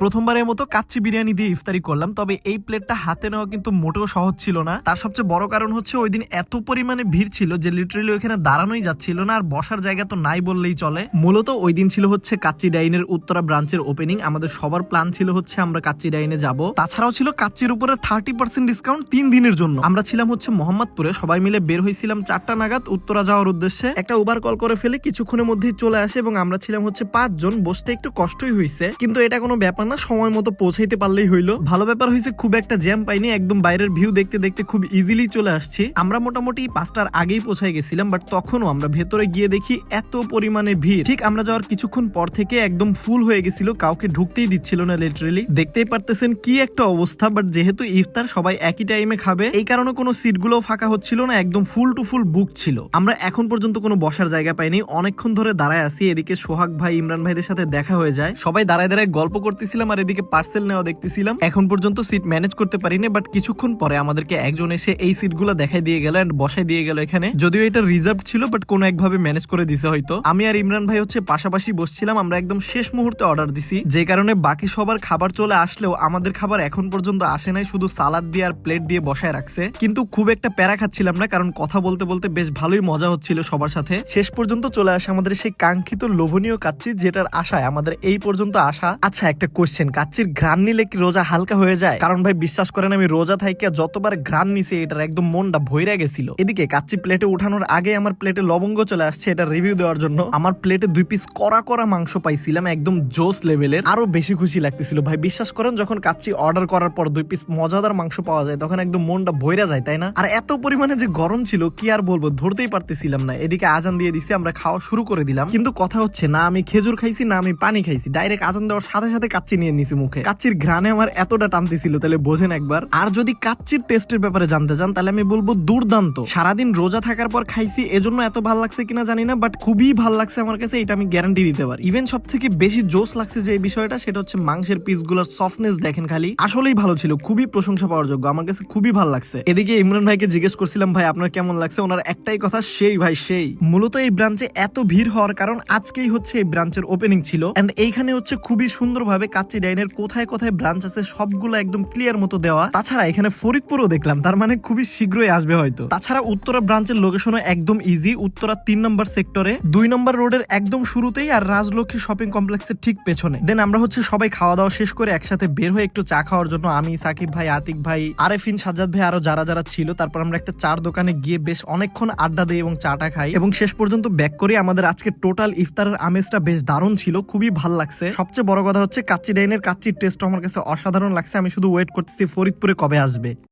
প্রথমবারের মতো কাচ্চি বিরিয়ানি দিয়ে ইফতারি করলাম, তবে এই প্লেটটা হাতে নেওয়া কিন্তু মোটেও সহজ ছিল না। তার সবচেয়ে বড় কারণ হচ্ছে ওই দিন এত পরিমাণে ভিড় ছিল যে লিটারেলি ওইখানে দাঁড়ানোই যাচ্ছিল না, আর বসার জায়গা তো নাই বললেই চলে। মূলত ওই দিন ছিল হচ্ছে কাচ্চি ডাইনের উত্তরা ব্রাঞ্চের ওপেনিং আমাদের সবার প্ল্যান ছিল হচ্ছে আমরা কাচ্চি ডাইনে যাব। তাছাড়াও ছিল কাচ্চির উপরে থার্টি পার্সেন্ট ডিসকাউন্ট তিন দিনের জন্য। আমরা ছিলাম হচ্ছে মোহাম্মদপুরে, সবাই মিলে বের হয়েছিলাম চারটা নাগাদ উত্তরা যাওয়ার উদ্দেশ্যে। একটা উবার কল করে ফেলে কিছুক্ষণের মধ্যেই চলে আসে এবং আমরা ছিলাম হচ্ছে পাঁচজন, বসতে একটু কষ্টই হয়েছে কিন্তু এটা কোনো ব্যাপার না, সময় মতো পৌঁছাইতে পারলেই হইল। ভালো ব্যাপার হয়েছে খুব একটা জ্যাম পাইনি, একদম বাইরের ভিউ দেখতে দেখতে খুব ইজিলি চলে আসছি। আমরা মোটামুটি পাঁচটার আগেই পৌঁছাই গেছিলাম বাট তখনও আমরা ভেতরে গিয়ে দেখি এত পরিমাণে ভিড়। ঠিক আমরা যাওয়ার কিছুক্ষণ পর থেকে একদম ফুল হয়ে গেছিল, কাউকে ঢুকতেই দিচ্ছিল না লিটারেলি দেখতেই পারতেছেন কি একটা অবস্থা বাট যেহেতু ইফতার সবাই একই টাইমে খাবে, এই কারণে কোনো সিটগুলো ফাঁকা হচ্ছিল না, একদম ফুল টু ফুল বুক ছিল। আমরা এখন পর্যন্ত কোনো বসার জায়গা পাইনি, অনেকক্ষণ ধরে দাঁড়ায় আছি, এদিকে সোহাগ ভাই, ইমরান ভাইদের সাথে দেখা হয়ে যায়। সবাই দাঁড়ায় দাঁড়ায় গল্প করতেছিলাম আর এদিকে পার্সেল নেওয়া দেখতেছিলাম। এখন পর্যন্ত সিট ম্যানেজ করতে পারিনি বাট কিছুক্ষণ পরে আমাদেরকে একজন এসে এই সিটগুলো দেখাই দিয়ে গেল এন্ড বসাই দিয়ে গেল এখানে। যদিও এটা রিজার্ভ ছিল বাট কোনো একভাবে ম্যানেজ করে দিছে হয়তো। আমি আর ইমরান ভাই হচ্ছে পাশাপাশি বসছিলাম, আমরা একদম শেষ মুহূর্তে অর্ডার দিছি। যে কারণে বাকি সবার খাবার চলে আসলেও আমাদের খাবার এখন পর্যন্ত আসে নাই, শুধু সালাদ দিয়ে আর প্লেট দিয়ে বসায় রাখছে। কিন্তু খুব একটা প্যারা খাচ্ছিলাম না, কারণ কথা বলতে বলতে বেশ ভালোই মজা হচ্ছিল সবার সাথে। শেষ পর্যন্ত চলে আসে আমাদের সেই কাঙ্ক্ষিত লোভনীয় কাচ্ছি যেটার আশায় আমাদের এই পর্যন্ত আসা। আচ্ছা একটা কোশ্চেন কাচ্চির ঘ্রাণ নিলে কি রোজা হালকা হয়ে যায়? কারণ ভাই, বিশ্বাস করেন আমি রোজা থাইকে যতবার ঘ্রাণ নিছি, এটার একদম মনটা ভইরা গেছিল। এদিকে কাচ্চি প্লেটে উঠানোর আগে আমার প্লেটে লবঙ্গ চলে আসছে এটা রিভিউ দেওয়ার জন্য। আমার প্লেটে দুই পিস কড়া কড়া মাংস পাইছিলাম, একদম জোস লেভেলের আরও বেশি খুশি লাগতেছিল। ভাই, বিশ্বাস করেন, যখন কাচ্চি অর্ডার করার পর দুই পিস মজাদার মাংস পাওয়া যায়, তখন একদম মনটা ভইরা যায়, তাই না? আর এত পরিমাণে যে গরম ছিল, কি আর বলব, ধরতেই পারতেছিলাম না। এদিকে আজান দিয়ে দিছি, আমরা খাওয়া শুরু করে দিলাম। কিন্তু কথা হচ্ছে, না আমি খেজুর খাইছি, না আমি পানি খাইছি। ডাইরেক্ট আজান দেওয়ার সাথে সাথে কাচ্চি নিয়ে নিছি মুখে। কাচ্চির ঘ্রাণে আমার এতটা টানতেছিল তাহলে বোঝেন একবার। আর যদি কাচ্চির টেস্টের ব্যাপারে জানতে চান, তাহলে আমি বলব দুর্দান্ত। সারাদিন রোজা থাকার পর খাইছি, এজন্য এত ভালো লাগছে কিনা জানি না বাট খুবই ভালো লাগছে আমার কাছে, এটা আমি গ্যারান্টি দিতে পারি। ইভেন সব থেকে বেশি জোস লাগছে যে বিষয়টা, সেটা হচ্ছে মাংসের পিসগুলোর সফটনেস দেখেন খালি। আসলেই ভালো ছিল, খুবই প্রশংসা পাওয়ার যোগ্য, আমার কাছে খুবই ভালো লাগছে। এদিকে ইমরান ভাইকে জিজ্ঞেস করছিলাম, ভাই, আপনার কেমন লাগছে? ওনার একটাই কথা, সেই ভাই, সেই। মূলত এই ব্রাঞ্চে এত ভিড় হওয়ার কারণ আজকেই হচ্ছে এই ব্রাঞ্চের ওপেনিং ছিল এন্ড এইখানে হচ্ছে খুবই সুন্দরভাবে কাচ্চি ডাইনের কোথায় কোথায় ব্রাঞ্চ আছে সবগুলো একদম ক্লিয়ার মতো দেওয়া। তাছাড়া এখানে ফরিদপুরও দেখলাম, তার মানে খুবই শীঘ্রই আসবে হয়তো। তাছাড়া উত্তরা ব্রাঞ্চের লোকেশনও একদম ইজি উত্তরা তিন নম্বর সেক্টরে দুই নম্বর রোডের একদম শুরুতেই আর রাজলক্ষ্মী শপিং কমপ্লেক্সের ঠিক পেছনে। দেন আমরা হচ্ছে সবাই খাওয়া দাওয়া শেষ করে একসাথে বের হয়ে একটু চা খাওয়ার জন্য আমি, সাকিব ভাই, আতিক ভাই, আরেফিন, সাজ্জাদ ভাই আরও যারা যারা ছিল, তারপর আমরা একটা চার দোকানে গিয়ে বেশ অনেকক্ষণ আড্ডা দিই এবং চাটা খাই। এবং শেষ পর্যন্ত ব্যাক করে। আমাদের আজকে টোটাল ইফতারের আমেজটা বেশ দারুণ ছিল, খুবই ভালো লাগছে। সবচেয়ে বড় কথা হচ্ছে কাচ্চি ডাইনের কাচ্চির টেস্ট আমার কাছে অসাধারণ লাগছে। আমি শুধু ওয়েট করতেছি ফরিদপুরে কবে আসবে।